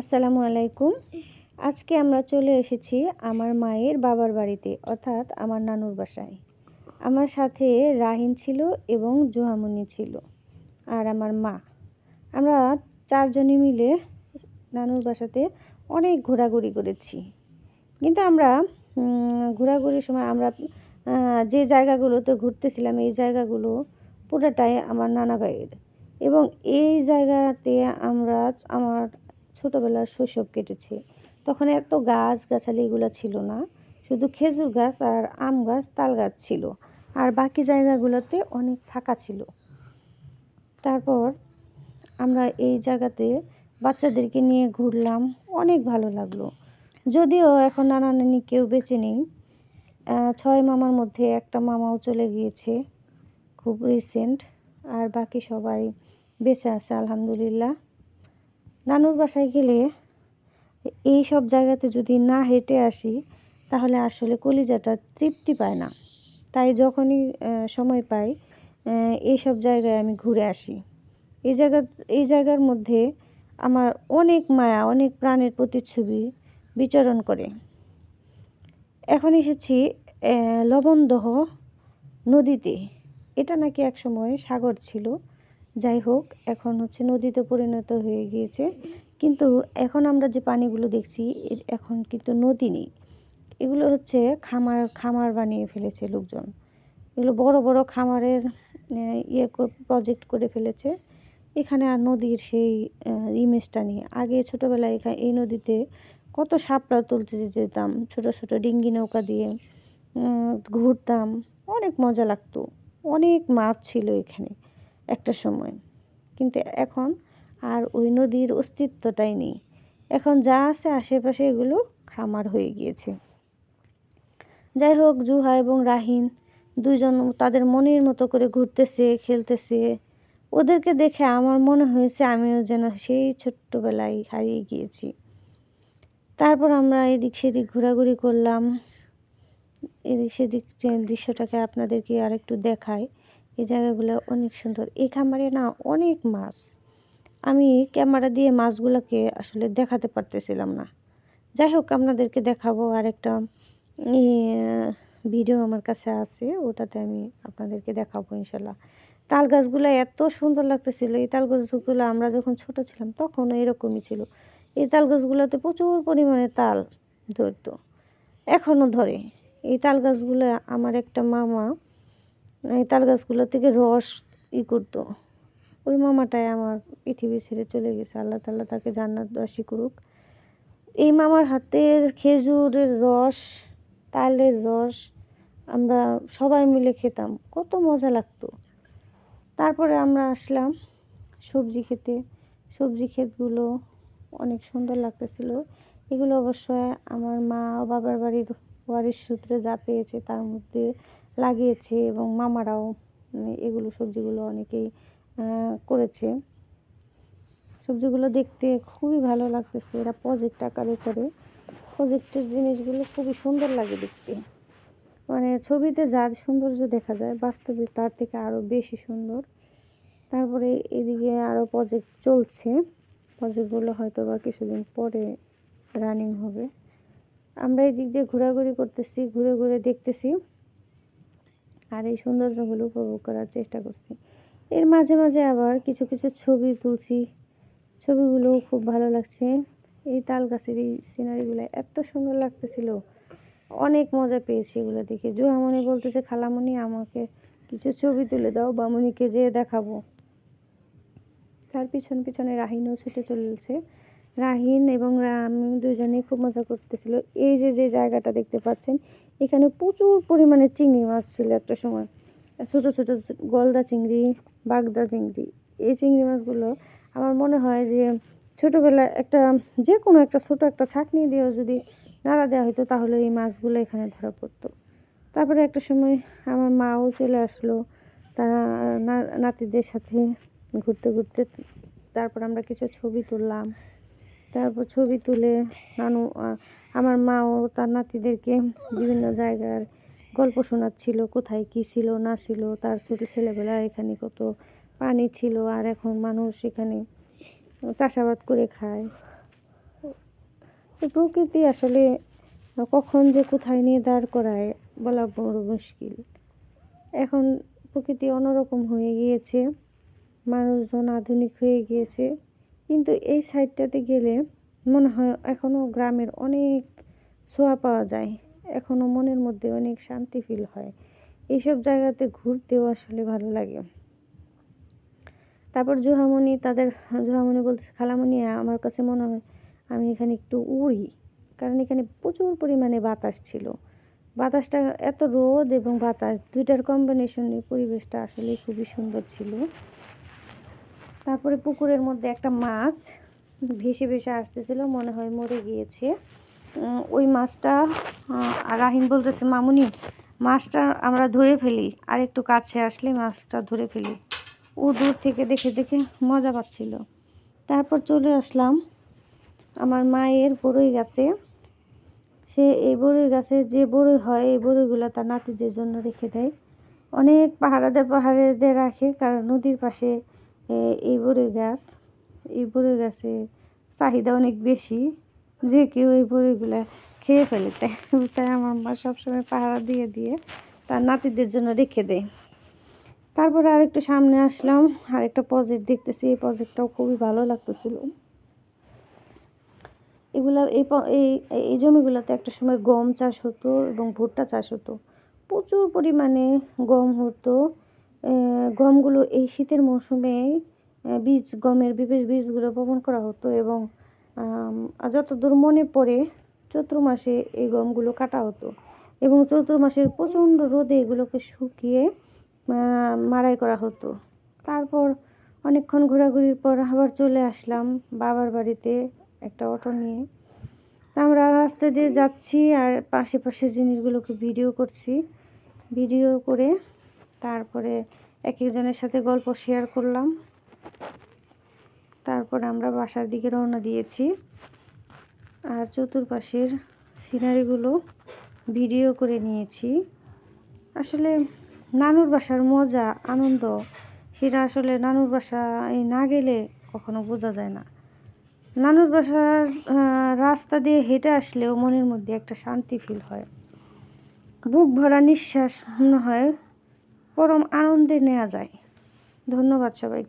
আসসালামু আলাইকুম। আজকে আমরা চলে এসেছি আমার মায়ের বাবার বাড়িতে, অর্থাৎ আমার নানুর বাসায়। আমার সাথে রাহিন ছিল এবং জোহামনি ছিল আর আমার মা। আমরা চারজনে মিলে নানুর বাসাতে অনেক ঘোরাঘুরি করেছি। কিন্তু আমরা ঘোরাঘুরির সময় আমরা যে জায়গাগুলোতে ঘুরতেছিলাম, এই জায়গাগুলো পুরোটাই আমার নানা ভাইয়ের। এবং এই জায়গাতে আমরা, আমার ছোটোবেলার শৈশব কেটেছে। তখন এত গাছ গাছালি এগুলো ছিল না। শুধু খেজুর গাছ আর আম গাছ, তাল গাছ ছিল। আর বাকি জায়গাগুলোতে অনেক ফাঁকা ছিল। তারপর আমরা এই জায়গাতে বাচ্চাদেরকে নিয়ে ঘুরলাম। অনেক ভালো লাগল। যদিও এখন নানা নানি কেউ বেঁচে নেই। ছয় মামার মধ্যে একটা মামাও চলে গিয়েছে খুব রিসেন্ট আর বাকি সবাই বেঁচে আছে, আলহামদুলিল্লাহ। নানুর বাসায় গেলে এই সব জায়গাতে যদি না হেঁটে আসি তাহলে আসলে কলিজাটা তৃপ্তি পায় না। তাই যখনই সময় পাই আহ, এই সব জায়গায় আমি ঘুরে আসি। এই জায়গা এই জায়গার মধ্যে আমার অনেক মায়া অনেক প্রাণের প্রতিচ্ছবি বিচরণ করে। এখন এসেছি লবণদহ নদীতে। এটা নাকি এক সময় সাগর ছিল। যাই হোক, এখন হচ্ছে নদীতে পরিণত হয়ে গিয়েছে। কিন্তু এখন আমরা যে পানিগুলো দেখছি এখন কিন্তু নদী নেই। এগুলো হচ্ছে খামার খামার বানিয়ে ফেলেছে লোকজন। এগুলো বড় বড় খামারের ইয়ে প্রজেক্ট করে ফেলেছে। এখানে আর নদীর সেই ইমেজটা নেই। আগে ছোটোবেলায় এখানে এই নদীতে কত সাপড়া তুলতে যেতাম, ছোট ছোট ডিঙ্গি নৌকা দিয়ে ঘুরতাম। অনেক মজা লাগতো। অনেক মাছ ছিল এখানে। একটা সময়। কিন্তু এখন আর ওই নদীর অস্তিত্বটাই নেই। এখন যা আছে আশেপাশে এগুলো খামার হয়ে গিয়েছে। যাই হোক, জুহা এবং রাহিন দুইজন তাদের মনের মতো করে ঘুরতেছে, খেলতেছে। ওদেরকে দেখে আমার মনে হয়েছে আমিও যেন সেই ছোট্টবেলায় হারিয়ে গিয়েছি। তারপর আমরা এদিক সেদিক ঘোরাঘুরি করলাম। এদিক সেদিক দৃশ্যটাকে আপনাদেরকে আর একটু দেখাই। এই জায়গাগুলো অনেক সুন্দর। এই খামারে না অনেক মাছ। আমি ক্যামেরা দিয়ে মাছগুলোকে আসলে দেখাতে পারতেছিলাম না। যাই হোক, আপনাদেরকে দেখাবো আর একটা ভিডিও আমার কাছে আছে, ওটাতে আমি আপনাদেরকে দেখাবো ইনশাল্লাহ। তাল গাছগুলো এত সুন্দর লাগতেছিল। এই তাল গাছগুলো আমরা যখন ছোট ছিলাম তখনও এরকমই ছিল। এই তাল গাছগুলোতে প্রচুর পরিমাণে তাল ধরতো। এখনও ধরে। এই তাল গাছগুলো আমার একটা মামা তাল গাছগুলো থেকে রস ই করতো। ওই মামাটাই আমার পৃথিবী ছেড়ে চলে গেছে। আল্লাহ তাল্লাহ তাকে জান্নাত জান্নাতবাসী করুক এই মামার হাতের খেজুরের রস, তালের রস আমরা সবাই মিলে খেতাম। কত মজা লাগতো। তারপরে আমরা আসলাম সবজি খেতে। সবজি ক্ষেতগুলো অনেক সুন্দর লাগতেছিল। এগুলো অবশ্য আমার মা ও বাবার বাড়ির ওয়ারিশ সূত্রে যা পেয়েছে তার মধ্যে লাগিয়েছে এবং মামারাও এগুলো সবজিগুলো অনেকেই করেছে। সবজিগুলো দেখতে খুবই ভালো লাগতেছে, এরা প্রজেক্ট আকারে করে। প্রজেক্টের জিনিসগুলো খুবই সুন্দর লাগে দেখতে। মানে ছবিতে যার সৌন্দর্য দেখা যায়, বাস্তবে তার থেকে আরও বেশি সুন্দর। তারপরে এদিকে আরও প্রজেক্ট চলছে। প্রজেক্টগুলো হয়তো বা কিছুদিন পরে রানিং হবে। আমরা এই দিক দিয়ে ঘোরাঘুরি করতেছি, ঘুরে ঘুরে দেখতেছি। আর এই সৌন্দর্যগুলো উপভোগ করার চেষ্টা করছি। এর মাঝে মাঝে আবার কিছু কিছু ছবি তুলছি। ছবিগুলো খুব ভালো লাগছে। এই তাল গাছের এই সিনারিগুলো এত সুন্দর লাগতেছিল। অনেক মজা পেয়েছি এগুলো দেখে। জোহামণি বলতেছে, খালামণি, আমাকে কিছু ছবি তুলে দাও বামুনিকে যেয়ে দেখাবো। তার পিছন, পিছনে রাহিনও ছুটে চলেছে। রাহিন এবং রা- আমি দুজনেই খুব মজা করতেছিল। এই যে যে জায়গাটা দেখতে পাচ্ছেন, এখানে প্রচুর পরিমাণে চিংড়ি মাছ ছিল একটা সময়। ছোটো ছোটো গলদা চিংড়ি, বাগদা চিংড়ি, এই চিংড়ি মাছগুলো আমার মনে হয় যে ছোটোবেলায় একটা, যে কোনো একটা ছোট একটা ছাঁকনি দিয়েও যদি নাড়া দেওয়া হতো তাহলে এই মাছগুলো এখানে ধরা পড়তো। তারপরে একটা সময় আমার মাও চলে আসলো, তারা নাতিদের সাথে ঘুরতে ঘুরতে। তারপর আমরা কিছু ছবি তুললাম। তারপর ছবি তুলে নানু আমার মাও তার নাতিদেরকে বিভিন্ন জায়গার গল্প শোনাচ্ছিল, কোথায় কী ছিল, না ছিল, তার ছোটো ছেলেবেলা এখানে কত পানি ছিল, আর এখন মানুষ এখানে চাষাবাদ করে খায়। প্রকৃতি আসলে কখন যে কোথায় নিয়ে দাঁড় করায় বলা বড় মুশকিল। এখন প্রকৃতি অন্যরকম হয়ে গিয়েছে, মানুষজন আধুনিক হয়ে গিয়েছে। কিন্তু এই সাইডটাতে গেলে মনে হয় এখনও গ্রামের অনেক ছোঁয়া পাওয়া যায়। এখনও মনের মধ্যে অনেক শান্তি ফিল হয়। এইসব জায়গাতে ঘুরতেও আসলে ভালো লাগে। তারপর জোহামণি তাদের জোহামণি বলছে খালামণি আমার কাছে মনে হয় আমি এখানে একটু উড়ি। কারণ এখানে প্রচুর পরিমাণে বাতাস ছিল। বাতাসটা এত রোদ এবং বাতাস, দুইটার কম্বিনেশনে পরিবেশটা আসলে খুবই সুন্দর ছিল। তারপরে পুকুরের মধ্যে একটা মাছ ভেসে ভেসে আসতেছিল মনে হয় মরে গিয়েছে। ওই মাছটা আহ, রাহিন বলতেছে মামুনি মাছটা আমরা ধরে ফেলি আর একটু কাছে আসলে মাছটা ধরে ফেলি। ও দূর থেকে দেখে দেখে মজা পাচ্ছিল। তারপর চলে আসলাম। আমার মায়ের বড়ই গাছে। সে এই বড়ই গাছে যে বড়ই হয় এই বড়ইগুলো তার নাতিদের জন্য রেখে দেয়। অনেক পাহারাদের পাহাড়েদের রাখে কারণ নদীর পাশে এই বড়ই গাছ, এই বড়ই গাছে চাহিদা অনেক বেশি, যে কেউ এই বড়িগুলো খেয়ে ফেলে। তাই তাই আমার মা সবসময় পাহারা দিয়ে দিয়ে তার নাতিদের জন্য রেখে দেয়। তারপরে আরেকটু সামনে আসলাম, আরেকটা প্রজেক্ট দেখতেছি। এই প্রজেক্টটাও খুবই ভালো লাগতেছিল। এগুলা এই এই জমিগুলোতে একটা সময় গম চাষ হতো এবং ভুট্টা চাষ হতো। প্রচুর পরিমাণে গম হতো। গমগুলো এই শীতের মৌসুমে বীজ, গমের বিবেশ বীজগুলো বপন করা হতো এবং যতদূর মনে পড়ে চৈত্র মাসে এই গমগুলো কাটা হতো এবং চৈত্র মাসের প্রচণ্ড রোদে এগুলোকে শুকিয়ে মারাই করা হতো। তারপর অনেকক্ষণ ঘোরাঘুরির পর আবার চলে আসলাম বাবার বাড়িতে একটা অটো নিয়ে। আমরা রাস্তা দিয়ে যাচ্ছি আর পাশে পাশে জিনিসগুলোকে ভিডিও করছি। ভিডিও করে তারপরে এক একজনের সাথে গল্প শেয়ার করলাম। তারপর আমরা বাসার দিকে রওনা দিয়েছি। আর চতুর্পাশের সিনারিগুলো ভিডিও করে নিয়েছি। আসলে নানুর বাসার মজা, আনন্দ, সেটা আসলে নানুর বাসায় না গেলে কখনো বোঝা যায় না। নানুর বাসার রাস্তা দিয়ে হেঁটে আসলেও মনের মধ্যে একটা শান্তি ফিল হয়। বুক ভরা নিঃশ্বাস মনে হয় পরম আনন্দে নেওয়া যায়। ধন্যবাদ সবাইকে।